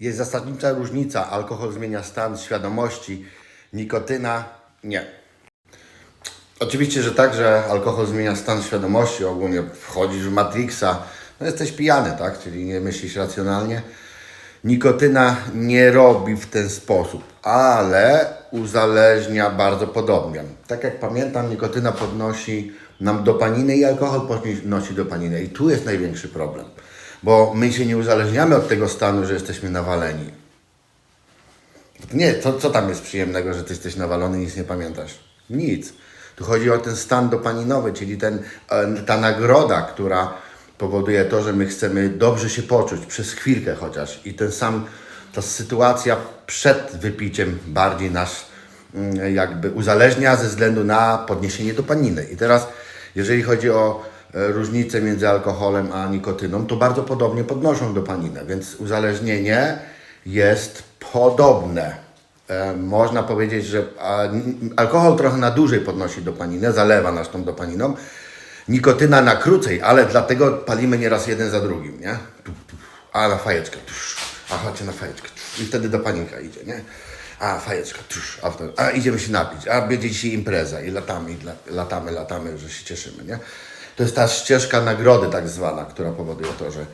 Jest zasadnicza różnica. Alkohol zmienia stan świadomości, nikotyna nie. Oczywiście, że tak, że alkohol zmienia stan świadomości, ogólnie wchodzisz w Matrixa, no jesteś pijany, tak? Czyli nie myślisz racjonalnie. Nikotyna nie robi w ten sposób, ale uzależnia bardzo podobnie. Tak jak pamiętam, nikotyna podnosi nam dopaninę i alkohol podnosi dopaninę. I tu jest największy problem, bo my się nie uzależniamy od tego stanu, że jesteśmy nawaleni. Nie, co, co tam jest przyjemnego, że ty jesteś nawalony i nic nie pamiętasz? Nic. Tu chodzi o ten stan dopaminowy, czyli ten, e, ta nagroda, która powoduje to, że my chcemy dobrze się poczuć przez chwilkę chociaż. I ten sam, ta sytuacja przed wypiciem bardziej nas mm, jakby uzależnia ze względu na podniesienie dopaminy. I teraz, jeżeli chodzi o e, różnicę między alkoholem a nikotyną, to bardzo podobnie podnoszą dopaminę, więc uzależnienie jest podobne. E, Można powiedzieć, że alkohol trochę na dłużej podnosi dopaninę, zalewa nas tą dopaniną. Nikotyna na krócej, ale dlatego palimy nieraz jeden za drugim, nie? A na fajeczkę, a chodźcie na fajeczkę, i wtedy dopaninka idzie, nie? A fajeczka, a, a idziemy się napić, a będzie dzisiaj impreza i latamy, latamy, latamy, że się cieszymy, nie? To jest ta ścieżka nagrody tak zwana, która powoduje to, że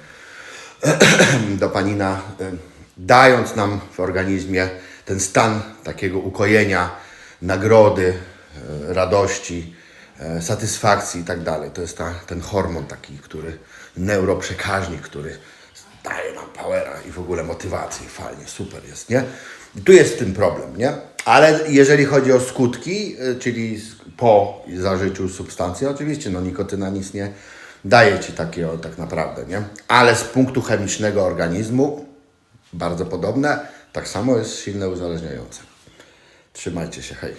dopanina, y, dając nam w organizmie ten stan takiego ukojenia, nagrody, y, radości, y, satysfakcji i tak dalej. To jest ta, ten hormon taki, który, neuroprzekaźnik, który daje nam powera i w ogóle motywację. Fajnie, super jest, nie? I tu jest w tym problem, nie? Ale jeżeli chodzi o skutki, y, czyli po zażyciu substancji, oczywiście, no nikotyna nic nie daje Ci takiego tak naprawdę, nie? Ale z punktu chemicznego organizmu, bardzo podobne, tak samo jest silne uzależniające. Trzymajcie się, hej.